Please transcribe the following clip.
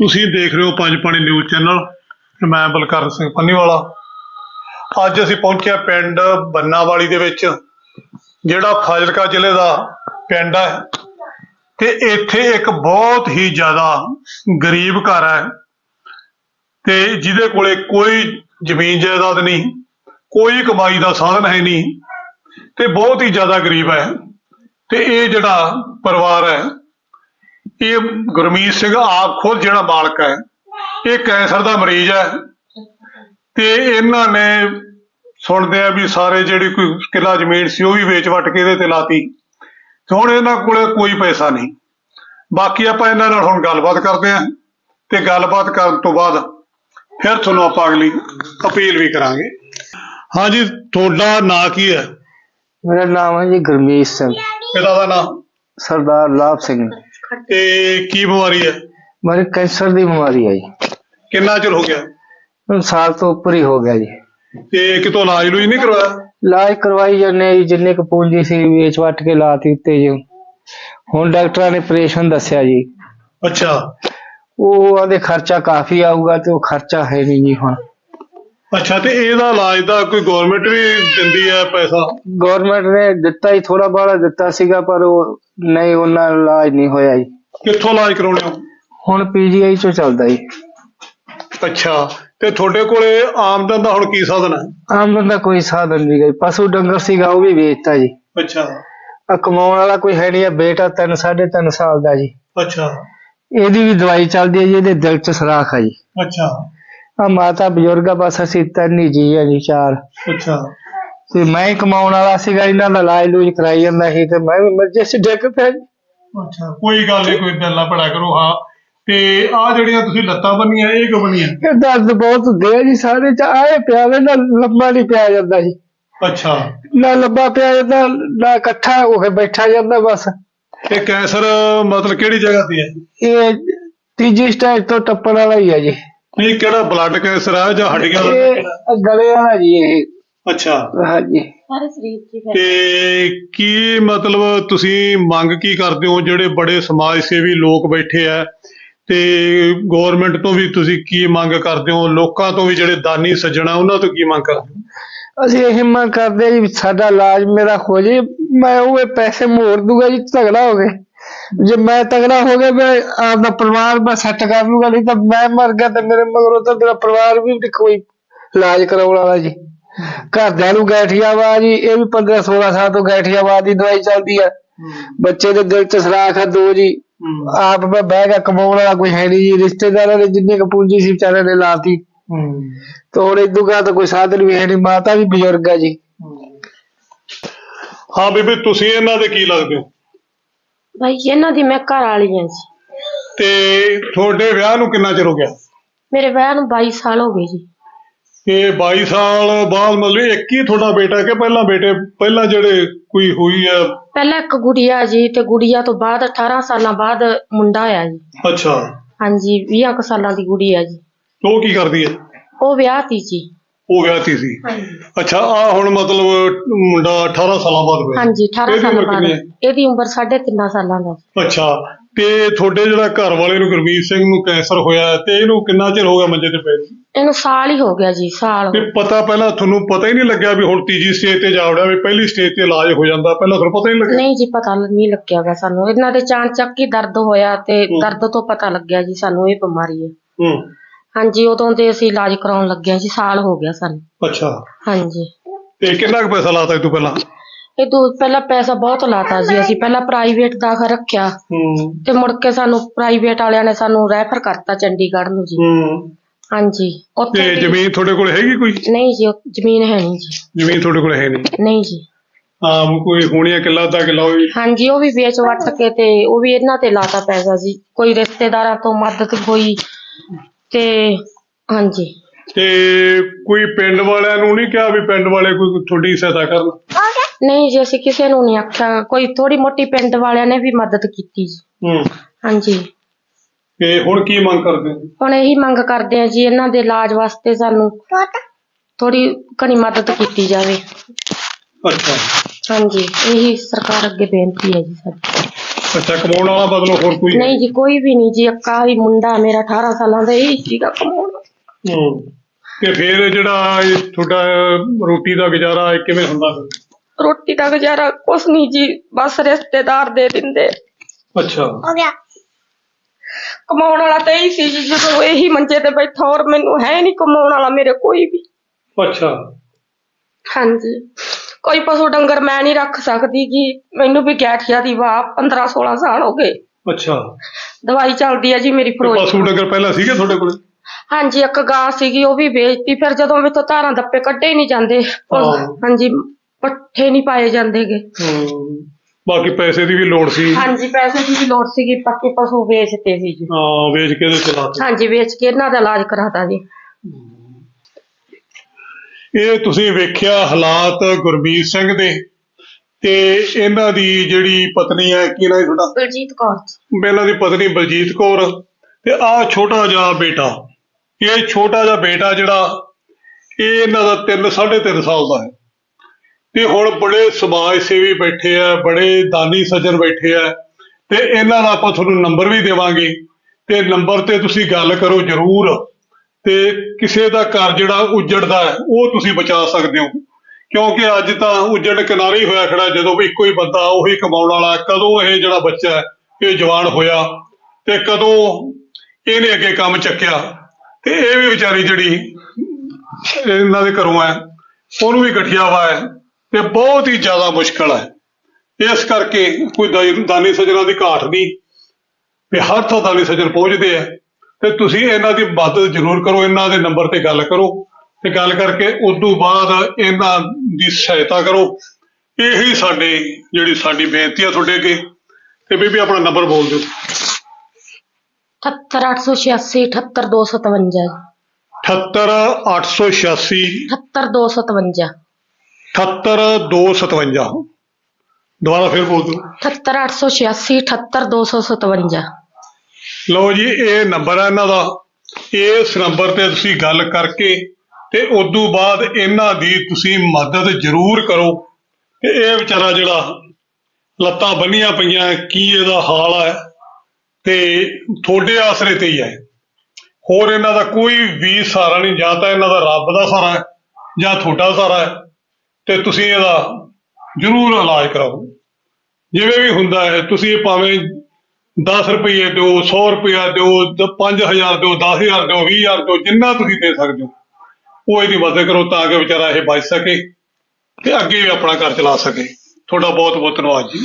ਤੁਸੀਂ ਦੇਖ ਰਹੇ ਹੋ ਪੰਜ ਪਾਣੀ ਨਿਊਜ਼ ਚੈਨਲ ਤੇ ਮੈਂ ਬਲਕਰਨ ਸਿੰਘ ਪੰਨੀਵਾਲਾ। ਅੱਜ ਅਸੀਂ ਪਹੁੰਚਿਆ ਪਿੰਡ ਬੰਨਾਵਾਲੀ ਦੇ ਵਿੱਚ, ਜਿਹੜਾ ਫਾਜ਼ਿਲਕਾ ਜ਼ਿਲ੍ਹੇ ਦਾ ਪਿੰਡ ਹੈ। ਤੇ ਇੱਥੇ ਇੱਕ ਬਹੁਤ ਹੀ ਜ਼ਿਆਦਾ ਗਰੀਬ ਘਰ ਹੈ। ਤੇ ਜਿਹਦੇ ਕੋਲੇ ਕੋਈ ਜ਼ਮੀਨ ਜਾਇਦਾਦ ਨਹੀਂ, ਕੋਈ ਕਮਾਈ ਦਾ ਸਾਧਨ ਹੈ ਨਹੀਂ, ਤੇ ਬਹੁਤ ਹੀ ਜ਼ਿਆਦਾ ਗਰੀਬ ਹੈ। ਤੇ ਇਹ ਜਿਹੜਾ ਪਰਿਵਾਰ ਹੈ ਇਹ ਗੁਰਮੀਤ ਸਿੰਘ ਆਪ ਖੁਦ ਜਿਹੜਾ ਮਾਲਕ ਹੈ ਇਹ ਕੈਂਸਰ ਦਾ ਮਰੀਜ਼ ਹੈ। ਤੇ ਇਹਨਾਂ ਨੇ ਸੁਣਦੇ ਆ ਵੀ ਸਾਰੇ ਜਿਹੜੀ ਕੋਈ ਕਿੱਲਾ ਜ਼ਮੀਨ ਸੀ ਉਹ ਵੀ ਵੇਚ ਵਟ ਕੇ ਇਹਦੇ ਤੇ ਲਾਤੀ। ਤੇ ਹੁਣ ਇਹਨਾਂ ਕੋਲੇ ਕੋਈ ਪੈਸਾ ਨਹੀਂ। ਬਾਕੀ ਆਪਾਂ ਇਹਨਾਂ ਨਾਲ ਹੁਣ ਗੱਲਬਾਤ ਕਰਦੇ ਆਂ ਤੇ ਗੱਲਬਾਤ ਕਰਨ ਤੋਂ ਬਾਅਦ ਫਿਰ ਤੁਹਾਨੂੰ ਆਪਾਂ ਅਗਲੀ ਅਪੀਲ ਵੀ ਕਰਾਂਗੇ। ਹਾਂਜੀ ਤੁਹਾਡਾ ਨਾਂ ਕੀ ਹੈ? ਮੇਰਾ ਨਾਮ ਹੈ ਜੀ ਗੁਰਮੀਤ ਸਿੰਘ। ਪਿਤਾ ਦਾ ਨਾਮ ਸਰਦਾਰ ਲਾਭ ਸਿੰਘ। ਤੇ ਕੀ ਬਿਮਾਰੀ ਹੈ? ਮੇਰੇ ਕੈਂਸਰ ਦੀ ਬਿਮਾਰੀ ਹੈ ਜੀ। ਕਿੰਨਾ ਚਿਰ ਹੋ ਗਿਆ? ਹੁਣ ਸਾਲ ਤੋਂ ਉੱਪਰ ਹੀ ਹੋ ਗਿਆ ਜੀ। ਤੇ ਕਿਤੋਂ ਇਲਾਜ ਲੂਜ ਨਹੀਂ ਕਰਵਾਇਆ? ਇਲਾਜ ਕਰਵਾਈ ਜਾਂਦੇ ਜੀ ਜਿੰਨੇ ਕੁ ਪੂੰਜੀ ਸੀ ਵੇਚ ਵੱਟ ਕੇ ਲਾਤੀ ਉੱਤੇ ਜੀ। ਹੁਣ ਡਾਕਟਰਾਂ ਨੇ ਆਪਰੇਸ਼ਨ ਦੱਸਿਆ ਜੀ। ਅੱਛਾ। ਉਹ ਆਦੇ ਖਰਚਾ ਕਾਫੀ ਆਊਗਾ ਤੇ ਉਹ ਖਰਚਾ ਹੈ ਨਹੀਂ ਜੀ ਹੁਣ। ਅੱਛਾ ਤੇ ਇਹਦਾ ਇਲਾਜ ਦਾ ਕੋਈ ਗਵਰਨਮੈਂਟ ਵੀ ਦਿੰਦੀ ਹੈ ਪੈਸਾ? ਗਵਰਨਮੈਂਟ ਨੇ ਦਿੱਤਾ ਹੀ ਥੋੜਾ ਬਾੜਾ ਦਿੱਤਾ ਸੀਗਾ ਪਰ ਉਹ ਨਹੀਂ ਉਹਨਾਂ ਨਾਲ ਇਲਾਜ ਨਹੀਂ ਹੋਇਆ ਜੀ। ਕਿੱਥੋਂ ਇਲਾਜ ਕਰਾਉਣੇ ਹੋ? ਹੁਣ ਪੀਜੀਆਈ ਚੋਂ ਚੱਲਦਾ ਜੀ। ਅੱਛਾ ਤੇ ਤੁਹਾਡੇ ਕੋਲੇ ਆਮਦਨ ਦਾ ਹੁਣ ਕੀ ਸਾਧਨ ਹੈ? ਆਮਦਨ ਦਾ ਕੋਈ ਸਾਧਨ ਨਹੀਂ ਗਈ ਪਸ਼ੂ ਡੰਗਰ ਸੀਗਾ ਉਹ ਵੀ ਵੇਚਤਾ ਜੀ। ਅੱਛਾ। ਆ ਕਮਾਉਣ ਵਾਲਾ ਕੋਈ ਹੈ ਨਹੀਂ ਆ ਬੇਟਾ ਤਿੰਨ ਸਾਢੇ ਤਿੰਨ ਸਾਲ ਦਾ ਜੀ। ਅੱਛਾ। ਇਹਦੀ ਵੀ ਦਵਾਈ ਚੱਲਦੀ ਹੈ ਜੀ ਇਹਦੇ ਦਿਲ 'ਚ ਸਰਾਖ ਆ ਜੀ। ਅੱਛਾ। ਆ ਮਾਤਾ ਬਜ਼ੁਰਗ ਆ ਬਸ ਅਸੀਂ ਤਿੰਨ ਹੀ ਜੀ ਆ ਜੀ ਚਾਰ। ਅੱਛਾ। ਤੇ ਮੈਂ ਹੀ ਕਮਾਉਣ ਵਾਲਾ ਸੀਗਾ ਇਹਨਾਂ ਦਾ ਇਲਾਜ ਲੂਜ ਕਰਾਈ ਜਾਂਦਾ ਸੀ ਤੇ ਮੈਂ ਵੀ ਮਰਜ਼ੇ ਸੇ ਡਿੱਗ ਪਿਆ ਜੀ। ਅੱਛਾ। ਕੋਈ ਗੱਲ ਨਹੀਂ ਕੋਈ ਦਿਲ ਨਾ ਪੜਾ ਕਰੋ ਹਾਂ। ਤੇ ਆ ਜਿਹੜੀਆਂ ਤੁਸੀਂ ਲੱਤਾਂ ਬੰਨੀਆਂ ਇਹ ਕਿਉਂ ਬੰਨੀਆਂ? ਇਹ ਦਰਦ ਬਹੁਤ ਹੁੰਦੇ ਆ ਜੀ ਸਾਰੇ ਚ ਆਏ ਪਿਆ ਵੇ ਨਾ ਲੰਬਾ ਨਹੀਂ ਪਿਆ ਜਾਂਦਾ ਜੀ। ਅੱਛਾ। ਨਾ ਲੰਬਾ ਪਿਆ ਜਾਂਦਾ ਨਾ ਇਕੱਠਾ ਹੋ ਕੇ ਬੈਠਾ ਜਾਂਦਾ ਬਸ। ਇਹ ਕੈਂਸਰ ਮਤਲਬ ਕਿਹੜੀ ਜਗ੍ਹਾ ਤੇ ਹੈ? ਇਹ ਤੀਜੀ ਸਟੇਜ ਤੋਂ ਟੱਪਣ ਵਾਲਾ ਹੀ ਆ ਜੀ। ਨਹੀਂ ਕਿਹੜਾ ਬਲੱਡ ਕੈਂਸਰ ਹੈ ਜਾਂ ਹੱਡੀਆਂ ਦਾ ਇਹ ਗਲੇ ਵਾਲਾ ਜੀ ਇਹ। ਅੱਛਾ। ਹਾਂਜੀ। ਸਾਰੇ ਸਰੀਰ 'ਚ ਹੀ ਫੈਲ- ਤੇ ਕੀ ਮਤਲਬ ਤੁਸੀਂ ਮੰਗ ਕੀ ਕਰਦੇ ਹੋ? ਜਿਹੜੇ ਬੜੇ ਸਮਾਜ ਸੇਵੀ ਲੋਕ ਬੈਠੇ ਆ ਤੇ ਗਵਰਨਮੈਂਟ ਤੋਂ ਵੀ ਤੁਸੀਂ ਕੀ ਮੰਗ ਕਰਦੇ ਹੋ? ਲੋਕਾਂ ਤੋਂ ਵੀ ਜਿਹੜੇ ਦਾਨੀ ਸੱਜਣਾ ਉਹਨਾਂ ਤੋਂ ਕੀ ਮੰਗ ਕਰਦੇ ਹੋ? ਅਸੀਂ ਇਹ ਮੰਗ ਕਰਦੇ ਹਾਂ ਜੀ ਸਾਡਾ ਇਲਾਜ ਮੇਰਾ ਹੋ ਜੇ ਮੈਂ ਉਹ ਪੈਸੇ ਮੋੜ ਦੂੰਗਾ ਜੀ ਤਗੜਾ ਹੋ ਗਏ। ਜੇ ਮੈਂ ਤਗੜਾ ਹੋ ਗਿਆ ਮੈਂ ਆਪਦਾ ਪਰਿਵਾਰ ਮੈਂ ਸੈੱਟ ਕਰ ਲੂੰਗਾ ਨਹੀਂ ਤਾਂ ਮੈਂ ਮਰ ਗਿਆ ਤੇ ਮੇਰੇ ਮਗਰੋਂ ਤਾਂ ਮੇਰਾ ਪਰਿਵਾਰ ਵੀ ਕੋਈ ਇਲਾਜ ਕਰਾਉਣ ਵਾਲਾ ਜੀ। ਘਰਦਿਆਂ ਨੂੰ ਗੈਠੀਆਵਾ ਜੀ ਇਹ ਵੀ 15 16 ਸਾਲ ਤੋਂ ਗੈਠੀਆਵਾ ਦੀ ਦਵਾਈ ਚੱਲਦੀ ਆ। ਬੱਚੇ ਦੇ ਦਿਲ 'ਚ ਸਰਾਖ ਆ ਦੋ ਜੀ। ਆਪ ਮੈਂ ਬਹਿ ਗਿਆ ਕਮਾਉਣ ਵਾਲਾ ਕੋਈ ਹੈ ਨਹੀਂ ਜੀ। ਰਿਸ਼ਤੇਦਾਰਾਂ ਨੇ ਜਿੰਨੀ ਕੁ ਪੂੰਜੀ ਸੀ ਵਿਚਾਰਿਆਂ ਨੇ ਲਾਤੀ। ਤੇ ਹੁਣ ਇਦੋਂ ਗਾ ਤਾਂ ਕੋਈ ਸਾਧਨ ਵੀ ਹੈ ਨਹੀਂ ਮਾਤਾ ਵੀ ਬਜ਼ੁਰਗ ਆ ਜੀ। ਹਾਂ। ਬੀਬੀ ਤੁਸੀਂ ਇਹਨਾਂ ਦੇ ਕੀ ਲੱਗਦੇ? ਹੋ ਭਾਈ ਇਹਨਾਂ ਦੀ ਮੈਂ ਘਰ ਵਾਲੀ ਹਾਂ ਜੀ। ਤੇ ਤੁਹਾਡੇ ਵਿਆਹ ਨੂੰ ਕਿੰਨਾ ਚਿਰ ਹੋ ਗਿਆ? ਮੇਰੇ ਵਿਆਹ ਨੂੰ 22 ਸਾਲ ਹੋ ਗਏ ਜੀ। ਤੇ 22 ਸਾਲ ਬਾਅਦ ਮਤਲਬ ਇੱਕ ਹੀ ਤੁਹਾਡਾ ਬੇਟਾ ਕਿ ਪਹਿਲਾਂ ਬੇਟੇ ਪਹਿਲਾਂ ਜਿਹੜੇ ਕੋਈ ਹੋਈ ਆ? ਪਹਿਲਾਂ ਇੱਕ ਗੁੜੀਆ ਜੀ ਤੇ ਗੁੜੀਆ ਤੋਂ ਬਾਅਦ 18 ਸਾਲਾਂ ਬਾਅਦ ਮੁੰਡਾ ਹੋਇਆ ਜੀ। ਅੱਛਾ। ਹਾਂਜੀ 20 ਕੁ ਸਾਲਾਂ ਦੀ ਗੁੜੀਆ ਜੀ। ਉਹ ਕੀ ਕਰਦੀ ਹੈ ਉਹ ਵਿਆਹ ਤੀ ਜੀ। ਉਹ ਵਿਆਹਤੀ ਸੀ ਹਾਂਜੀ। ਅੱਛਾ ਆ ਹੁਣ ਮਤਲਬ ਮੁੰਡਾ 18 ਸਾਲਾਂ ਬਾਅਦ ਹੋਇਆ। ਹਾਂਜੀ 18 ਇਹਦੀ ਸਾਲਾਂ ਉਮਰ ਬਾਅਦ। ਕਿੰਨੀ ਹੈ? ਇਹਦੀ ਉਮਰ 3.5 ਸਾਲਾਂ ਦਾ। ਅੱਛਾ ਤੇ ਤੁਹਾਡੇ ਜਿਹੜਾ ਘਰ ਵਾਲੇ ਨੂੰ ਗੁਰਮੀਤ ਸਿੰਘ ਨੂੰ ਕੈਂਸਰ ਹੋਇਆ ਤੇ ਇਹਨੂੰ ਕਿੰਨਾ ਚਿਰ ਹੋ ਗਿਆ ਮੰਜੇ ਤੇ ਪਏ ਨੂੰ? ਇਹਨੂੰ ਸਾਲ ਹੀ ਹੋ ਗਿਆ ਜੀ ਸਾਲ ਤੇ ਪਤਾ ਪਹਿਲਾਂ ਤੁਹਾਨੂੰ ਪਤਾ ਹੀ ਨਹੀਂ ਲੱਗਿਆ ਵੀ ਹੁਣ ਤੀਜੀ ਸਟੇਜ ਤੇ ਜਾ ਵੜਿਆ ਵੀ ਪਹਿਲੀ ਸਟੇਜ ਤੇ ਇਲਾਜ ਹੋ ਜਾਂਦਾ ਪਹਿਲਾਂ ਤੁਹਾਨੂੰ ਪਤਾ ਹੀ ਨਹੀਂ ਲੱਗਿਆ? ਨਹੀਂ ਜੀ ਪਤਾ ਨਹੀਂ ਲੱਗਿਆ ਗਾ ਸਾਨੂੰ। ਇਹਨਾਂ ਦੇ ਚਾਂਚੱਕ ਹੀ ਦਰਦ ਹੋਇਆ ਤੇ ਹੂੰ। ਦਰਦ ਤੋਂ ਪਤਾ ਲੱਗਿਆ ਜੀ ਸਾਨੂੰ ਇਹ ਬਿਮਾਰੀ ਹੈ। ਹੂੰ। ਹਾਂਜੀ ਉਦੋਂ ਦੇ ਅਸੀਂ ਇਲਾਜ ਕਰਾਉਣ ਲੱਗੇ ਜੀ ਸਾਲ ਹੋ ਗਿਆ ਸਾਨੂੰ। ਅੱਛਾ। ਹਾਂਜੀ। ਤੇ ਕਿੰਨਾ ਕੁ ਪੈਸਾ ਲਾਤਾ ਸੀ ਤੂੰ ਪਹਿਲਾਂ? ਇਹ ਤੋਂ ਪਹਿਲਾਂ ਪੈਸਾ ਬਹੁਤ ਲਾਤਾ ਜੀ ਅਸੀਂ ਪਹਿਲਾਂ ਪ੍ਰਾਈਵੇਟ ਦਾਖਲ ਰੱਖਿਆ। ਹੂੰ। ਤੇ ਮੁੜ ਕੇ ਸਾਨੂੰ ਪ੍ਰਾਈਵੇਟ ਵਾਲਿਆਂ ਨੇ ਸਾਨੂੰ ਰੈਫਰ ਕਰਤਾ ਚੰਡੀਗੜ੍ਹ ਨੂੰ ਜੀ। ਹੂੰ। ਹਾਂਜੀ ਉੱਥੇ ਤੇ ਜ਼ਮੀਨ ਤੁਹਾਡੇ ਕੋਲ ਹੈਗੀ ਕੋਈ? ਨਹੀਂ ਜੀ ਉਹ ਜ਼ਮੀਨ ਹੈ ਨਹੀਂ ਜੀ। ਜ਼ਮੀਨ ਤੁਹਾਡੇ ਕੋਲ ਹੈ ਨਹੀਂ? ਨਹੀਂ ਜੀ। ਆਮ ਕੋਈ ਹੋਣੀ ਆ ਕਿੱਲਾ ਅੱਧਾ ਕਿੱਲਾ ਹੋਈ? ਹਾਂਜੀ ਉਹ ਵੀ ਵੇਚ ਵੱਟ ਕੇ ਤੇ ਉਹ ਵੀ ਇਹਨਾਂ ਤੇ ਲਾਤਾ ਪੈਸਾ ਜੀ। ਕੋਈ ਰਿਸ਼ਤੇਦਾਰਾਂ ਤੋਂ ਮਦਦ ਹੋਈ ਤੇ ਹਾਂਜੀ। ਤੇ ਕੋਈ ਪਿੰਡ ਵਾਲਿਆਂ ਨੂੰ ਨਹੀਂ ਕਿਹਾ ਵੀ ਪਿੰਡ ਵਾਲੇ ਕੋਈ ਤੁਹਾਡੀ ਸਹਾਇਤਾ ਕਰਨ? ਨਹੀਂ ਜੀ ਅਸੀਂ ਕਿਸੇ ਨੂੰ ਨਹੀਂ ਆਖਿਆ। ਕੋਈ ਥੋੜੀ ਮੋਟੀ ਪਿੰਡ ਵਾਲਿਆਂ ਨੇ ਵੀ ਮਦਦ ਕੀਤੀ ਜੀ। ਹੂੰ। ਹਾਂਜੀ। ਤੇ ਹੁਣ ਕੀ ਮੰਗ ਕਰਦੇ? ਹੋ ਹੁਣ ਇਹੀ ਮੰਗ ਕਰਦੇ ਆ ਜੀ ਇਹਨਾਂ ਦੇ ਇਲਾਜ ਵਾਸਤੇ ਸਾਨੂੰ ਥੋੜੀ ਘਣੀ ਮਦਦ ਕੀਤੀ ਜਾਵੇ। ਅੱਛਾ। ਹਾਂਜੀ ਇਹੀ ਸਰਕਾਰ ਅੱਗੇ ਬੇਨਤੀ ਹੈ ਜੀ ਸਾਡੀ। ਅੱਛਾ ਕਮਾਉਣ ਵਾਲਾ ਬਦਲੋ ਹੋਰ ਕੋਈ ਨਹੀਂ ਜੀ ਕੋਈ ਵੀ ਨਹੀਂ ਜੀ ਅੱਕਾ ਹੀ ਮੁੰਡਾ ਮੇਰਾ 18 ਸਾਲਾਂ ਦਾ ਇਹੀ ਸੀਗਾ ਕਮਾਉਣ ਹੂੰ। ਤੇ ਫਿਰ ਜਿਹੜਾ ਇਹ ਤੁਹਾਡਾ ਰੋਟੀ ਦਾ ਗੁਜ਼ਾਰਾ ਇਹ ਕਿਵੇਂ ਹੁੰਦਾ ਫਿਰ? ਰੋਟੀ ਦਾ ਗੁਜ਼ਾਰਾ ਕੁਛ ਨਹੀਂ ਜੀ ਬਸ ਰਿਸ਼ਤੇਦਾਰ ਦੇ ਦਿੰਦੇ। ਅੱਛਾ। ਕਮਾਉਣ ਵਾਲਾ ਤਾਂ ਇਹੀ ਸੀ ਜੀ ਜਦੋਂ ਇਹੀ ਮੰਜੇ ਤੇ ਬੈਠਾ ਔਰ ਮੈਨੂੰ ਹੈ ਨਹੀਂ ਕਮਾਉਣ ਵਾਲਾ ਮੇਰੇ ਕੋਈ ਵੀ। ਅੱਛਾ। ਹਾਂਜੀ। ਕੋਈ ਪਸ਼ੂ ਡੰਗਰ ਮੈਂ ਨਹੀਂ ਰੱਖ ਸਕਦੀ ਜੀ ਮੈਨੂੰ ਵੀ ਗੈਠੀਆ ਦੀ ਵਾਹ 15 16 ਸਾਲ ਹੋ ਗਏ। ਅੱਛਾ। ਦਵਾਈ ਚੱਲਦੀ ਹੈ ਜੀ ਮੇਰੀ ਤੇ ਪਸ਼ੂ ਫਰੋਜ਼ ਡੰਗਰ ਪਹਿਲਾਂ ਸੀਗੇ ਤੁਹਾਡੇ ਕੋਲ? ਹਾਂਜੀ ਇੱਕ ਗਾਂ ਸੀਗੀ ਉਹ ਵੀ ਵੇਚਤੀ ਫਿਰ ਜਦੋਂ ਮੇਥੋਂ ਧਾਰਾਂ ਦੱਪੇ ਕੱਢੇ ਹੀ ਨਹੀਂ ਜਾਂਦੇ ਉਹ- ਹਾਂ। ਹਾਂਜੀ ਪੱਠੇ ਨਹੀਂ ਪਾਏ ਜਾਂਦੇਗੇ ਹੂੰ। ਬਾਕੀ ਪੈਸੇ ਦੀ ਵੀ ਲੋੜ ਸੀ। ਹਾਂਜੀ ਪੈਸੇ ਦੀ ਵੀ ਲੋੜ ਸੀਗੀ ਪੱਕੇ ਪਸ਼ੂ ਵੇਚਤੇ ਸੀ ਜੀ। ਹਾਂ ਵੇਚ ਕੇ ਤੇ ਚਲਾਤੇ ਹਾਂਜੀ ਵੇਚ ਕੇ ਇਹਨਾਂ ਦਾ ਇਲਾਜ ਕਰਾਤਾ ਜੀ। ਇਹ ਤੁਸੀਂ ਵੇਖਿਆ ਹਾਲਾਤ ਗੁਰਬੀਰ ਸਿੰਘ ਦੇ ਤੇ ਇਹਨਾਂ ਦੀ ਜਿਹੜੀ ਪਤਨੀ ਹੈ ਕੀ ਨਾਮ ਹੈ ਤੁਹਾਡਾ? ਬਲਜੀਤ ਕੌਰ। ਇਹਨਾਂ ਦੀ ਪਤਨੀ ਬਲਜੀਤ ਕੌਰ ਤੇ ਆ ਛੋਟਾ ਜਿਹਾ ਬੇਟਾ ਇਹ ਛੋਟਾ ਜਿਹਾ ਬੇਟਾ ਜਿਹੜਾ ਇਹ ਇਹਨਾਂ ਦਾ 3 3.5 ਸਾਲ ਦਾ ਹੈ। ਤੇ ਹੁਣ ਬੜੇ ਸਮਾਜ ਸੇਵੀ ਬੈਠੇ ਆ ਬੜੇ ਦਾਨੀ ਸੱਜਣ ਬੈਠੇ ਆ ਤੇ ਇਹਨਾਂ ਦਾ ਆਪਾਂ ਤੁਹਾਨੂੰ ਨੰਬਰ ਵੀ ਦੇਵਾਂਗੇ ਤੇ ਨੰਬਰ ਤੇ ਤੁਸੀਂ ਗੱਲ ਕਰੋ ਜਰੂਰ। ਤੇ ਕਿਸੇ ਦਾ ਘਰ ਜਿਹੜਾ ਉਜੜਦਾ ਹੈ, ਉਹ ਤੁਸੀਂ ਬਚਾ ਸਕਦੇ ਹੋ। ਕਿਉਂਕਿ ਅੱਜ ਤਾਂ ਉਜੜ ਕਿਨਾਰੇ ਹੀ ਹੋਇਆ ਖੜਾ ਜਦੋਂ ਵੀ ਇੱਕੋ ਹੀ ਬੰਦਾ ਉਹੀ ਕਮਾਉਣ ਵਾਲਾ ਕਦੋਂ ਇਹ ਜਿਹੜਾ ਬੱਚਾ ਹੈ, ਇਹ ਜਵਾਨ ਹੋਇਆ ਤੇ ਕਦੋਂ ਇਹਨੇ ਅੱਗੇ ਕੰਮ ਚੱਕਿਆ। ਤੇ ਇਹ ਵੀ ਵਿਚਾਰੀ ਜਿਹੜੀ ਇਹਨਾਂ ਦੇ ਘਰੋਂ ਹੈ, ਉਹਨੂੰ ਵੀ ਗਠੀਆ ਵਾ ਹੈ ਤੇ ਬਹੁਤ ਹੀ ਜ਼ਿਆਦਾ ਮੁਸ਼ਕਲ ਹੈ। ਇਸ ਕਰਕੇ ਕੋਈ ਦਾਈ- ਦਾਨੀ ਸੱਜਣਾ ਦੀ ਘਾਟ ਨਹੀਂ, ਵੀ ਹਰ ਥਾਂ ਦਾਨੀ ਸੱਜਣ ਪਹੁੰਚਦੇ ਆ ਤੇ ਤੁਸੀਂ ਇਹਨਾਂ ਦੀ ਮਦਦ ਜ਼ਰੂਰ ਕਰੋ ਇਹਨਾਂ ਦੇ ਨੰਬਰ ਤੇ ਗੱਲ ਕਰੋ ਤੇ ਗੱਲ ਕਰਕੇ ਉਸ ਤੋਂ ਬਾਅਦ ਇਹਨਾਂ ਦੀ ਸਹਾਇਤਾ ਕਰੋ। ਇਹੀ ਸਾਡੇ ਜਿਹੜੀ ਸਾਡੀ ਬੇਨਤੀ ਆ ਤੁਹਾਡੇ ਅੱਗੇ। ਤੇ ਬੀਬੀ ਆਪਣਾ ਨੰਬਰ ਬੋਲ ਦਿਓ। 78886 78257 78886 78257 78257 ਦੁਬਾਰਾ ਫਿਰ ਬੋਲ ਦਿਓ। 78886 78257 ਲਓ ਜੀ, ਇਹ ਨੰਬਰ ਹੈ ਇਹਨਾਂ ਦਾ। ਇਸ ਨੰਬਰ ਤੇ ਤੁਸੀਂ ਗੱਲ ਕਰਕੇ ਤੇ ਉਦੋਂ ਬਾਅਦ ਇਹਨਾਂ ਦੀ ਤੁਸੀਂ ਮਦਦ ਜ਼ਰੂਰ ਕਰੋ। ਕਿ ਇਹ ਵਿਚਾਰਾ ਜਿਹੜਾ ਲੱਤਾਂ ਬੰਨੀਆਂ ਪਈਆਂ, ਕੀ ਇਹਦਾ ਹਾਲ ਹੈ ਤੇ ਤੁਹਾਡੇ ਆਸਰੇ ਤੇ ਹੀ ਹੈ ਹੋਰ ਇਹਨਾਂ ਦਾ ਕੋਈ ਵੀ ਸਹਾਰਾ ਨਹੀਂ, ਜਾਂ ਤਾਂ ਇਹਨਾਂ ਦਾ ਰੱਬ ਦਾ ਸਹਾਰਾ ਹੈ, ਜਾਂ ਤੁਹਾਡਾ ਸਹਾਰਾ ਹੈ। ਤੇ ਤੁਸੀਂ ਇਹਦਾ ਜ਼ਰੂਰ ਇਲਾਜ ਕਰਾਓ। ਜਿਵੇਂ ਵੀ ਹੁੰਦਾ ਹੈ, ਤੁਸੀਂ ਭਾਵੇਂ 10 ਰੁਪਏ ਦਿਓ 100 ਰੁਪਇਆ ਦਿਓ 5000 ਦਿਓ 10000 ਦਿਓ 20000 ਦਿਓ, ਜਿੰਨਾ ਤੁਸੀਂ ਦੇ ਸਕਦੇ ਹੋ। ਉਹ ਇਹਦੀ ਮਦਦ ਕਰੋ ਤਾਂ ਕਿ ਵਿਚਾਰਾ ਇਹ ਬਚ ਸਕੇ ਤੇ ਅੱਗੇ ਵੀ ਆਪਣਾ ਘਰ ਚਲਾ ਸਕੇ। ਤੁਹਾਡਾ ਬਹੁਤ ਬਹੁਤ ਧੰਨਵਾਦ ਜੀ।